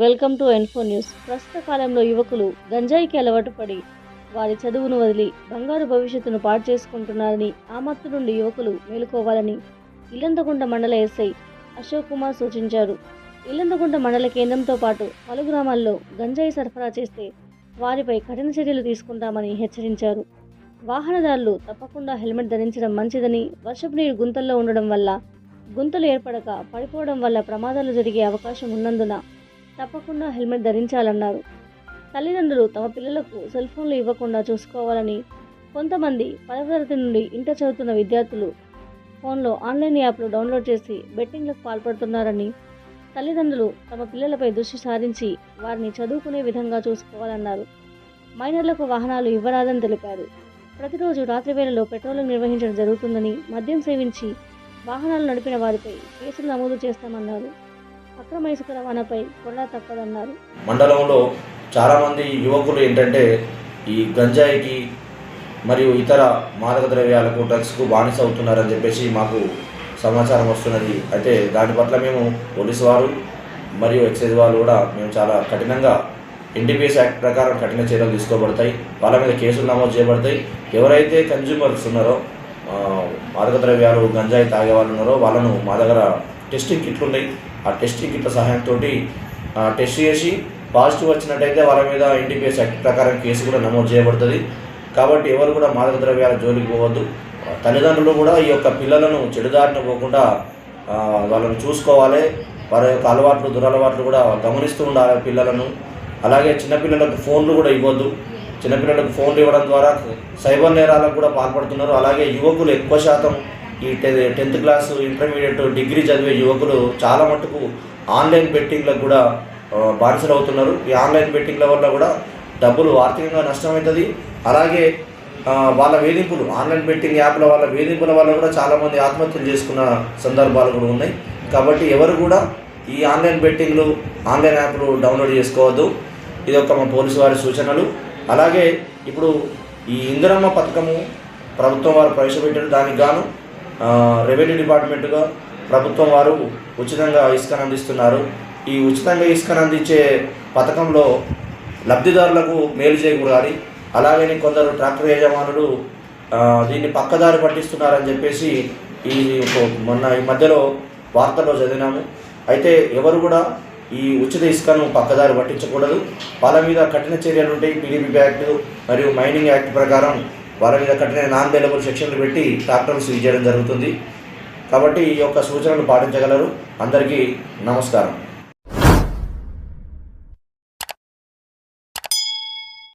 Welcome to ఎన్ఫో news ప్రస్తుత కాలంలో యువకులు గంజాయికి అలవాటు పడి వారి చదువును వదిలి బంగారు భవిష్యత్తును పాడు చేసుకుంటున్నారని ఆ మత్తు నుండి యువకులు మేలుకోవాలని ఇల్లంతకుంట మండల ఎస్ఐ అశోక్ కుమార్ సూచించారు. ఇల్లంతకుంట మండల కేంద్రంతో పాటు పలు గ్రామాల్లో గంజాయి సరఫరా చేస్తే వారిపై కఠిన చర్యలు తీసుకుంటామని హెచ్చరించారు. వాహనదారులు తప్పకుండా హెల్మెట్ ధరించడం మంచిదని వర్షపు నీరు గుంతల్లో ఉండడం వల్ల గుంతలు ఏర్పడక పడిపోవడం వల్ల ప్రమాదాలు జరిగే అవకాశం ఉన్నందున తప్పకుండా హెల్మెట్ ధరించాలన్నారు. తల్లిదండ్రులు తమ పిల్లలకు సెల్ ఫోన్లు ఇవ్వకుండా చూసుకోవాలని కొంతమంది పదవ తరగతి నుండి ఇంటర్ చదువుతున్న విద్యార్థులు ఫోన్లో ఆన్లైన్ యాప్లు డౌన్లోడ్ చేసి బెట్టింగ్లకు పాల్పడుతున్నారని తల్లిదండ్రులు తమ పిల్లలపై దృష్టి సారించి వారిని చదువుకునే విధంగా చూసుకోవాలన్నారు. మైనర్లకు వాహనాలు ఇవ్వరాదని తెలిపారు. ప్రతిరోజు రాత్రి వేళలో పెట్రోలింగ్ నిర్వహించడం జరుగుతుందని మద్యం సేవించి వాహనాలు నడిపిన వారిపై కేసులు నమోదు చేస్తామన్నారు. అక్రమ ఇసుక రవాణాపై కొల్లా తప్పదన్నారు. మండలంలో చాలామంది యువకులు ఏంటంటే ఈ గంజాయికి మరియు ఇతర మాదక ద్రవ్యాలకు డ్రగ్స్కు బానిస అవుతున్నారని చెప్పేసి మాకు సమాచారం వస్తున్నది. అయితే దాని పట్ల మేము పోలీసు వారు మరియు ఎక్సైజ్ వాళ్ళు కూడా మేము చాలా కఠినంగా ఎన్డీపీఎస్ యాక్ట్ ప్రకారం కఠిన చర్యలు తీసుకోబడతాయి. వాళ్ళ మీద కేసులు నమోదు చేయబడతాయి. ఎవరైతే కన్జ్యూమర్స్ ఉన్నారో మాదక ద్రవ్యాలు గంజాయి తాగే వాళ్ళు ఉన్నారో వాళ్ళను మా దగ్గర టెస్టింగ్ కిట్లు ఉన్నాయి. ఆ టెస్టింగ్ కిట్ల సహాయంతో టెస్ట్ చేసి పాజిటివ్ వచ్చినట్టయితే వాళ్ళ మీద ఎన్డీపీఎస్ యాక్ట్ ప్రకారం కేసు కూడా నమోదు చేయబడుతుంది. కాబట్టి ఎవరు కూడా మాదక ద్రవ్యాల జోలికి పోవద్దు. తల్లిదండ్రులు కూడా ఈ యొక్క పిల్లలను చెడుదారిన పోకుండా వాళ్ళని చూసుకోవాలి. వారి యొక్క అలవాట్లు దురలవాట్లు కూడా గమనిస్తూ ఉండాలి పిల్లలను. అలాగే చిన్నపిల్లలకు ఫోన్లు కూడా ఇవ్వద్దు. చిన్నపిల్లలకు ఫోన్లు ఇవ్వడం ద్వారా సైబర్ నేరాలకు కూడా పాల్పడుతున్నారు. అలాగే యువకులు ఎక్కువ శాతం ఈ టె- టెన్త్ క్లాస్ ఇంటర్మీడియట్ డిగ్రీ చదివే యువకులు చాలా మటుకు ఆన్లైన్ బెట్టింగ్లకు కూడా బానిసలు అవుతున్నారు ఈ ఆన్లైన్ బెట్టింగ్ల వల్ల కూడా డబ్బులు ఆర్థికంగా నష్టమవుతుంది. అలాగే వాళ్ళ వేధింపులు ఆన్లైన్ బెట్టింగ్ యాప్ల వాళ్ళ వేధింపుల వల్ల కూడా చాలామంది ఆత్మహత్యలు చేసుకున్న సందర్భాలు కూడా ఉన్నాయి. కాబట్టి ఎవరు కూడా ఈ ఆన్లైన్ బెట్టింగ్లు ఆన్లైన్ యాప్లు డౌన్లోడ్ చేసుకోవద్దు. ఇది ఒక మా పోలీసు వారి సూచనలు. అలాగే ఇప్పుడు ఈ ఇందిరమ్మ పథకము ప్రభుత్వం వారు ప్రవేశపెట్టారు. దానికి గాను రెవెన్యూ డిపార్ట్మెంట్గా ప్రభుత్వం వారు ఉచితంగా ఇసుకను అందిస్తున్నారు. ఈ ఉచితంగా ఇసుకను అందించే పథకంలో లబ్ధిదారులకు మేలు చేకూరాలి. అలాగని కొందరు ట్రాక్టర్ యజమానులు దీన్ని పక్కదారి పట్టిస్తున్నారని చెప్పేసి ఈ మొన్న ఈ మధ్యలో వార్తల్లో చదివినాము. అయితే ఎవరు కూడా ఈ ఉచిత ఇసుకను పక్కదారి పట్టించకూడదు. వాళ్ళ మీద కఠిన చర్యలు ఉంటాయి పీడీపీ యాక్ట్ మరియు మైనింగ్ యాక్ట్ ప్రకారం వాళ్ళ మీద కఠిన నాన్ అవైలబుల్ సెక్షన్లు పెట్టి ట్రాక్టర్లు సీజ్ చేయడం జరుగుతుంది. కాబట్టి ఈ యొక్క సూచనలు పాటించగలరు. అందరికీ నమస్కారం.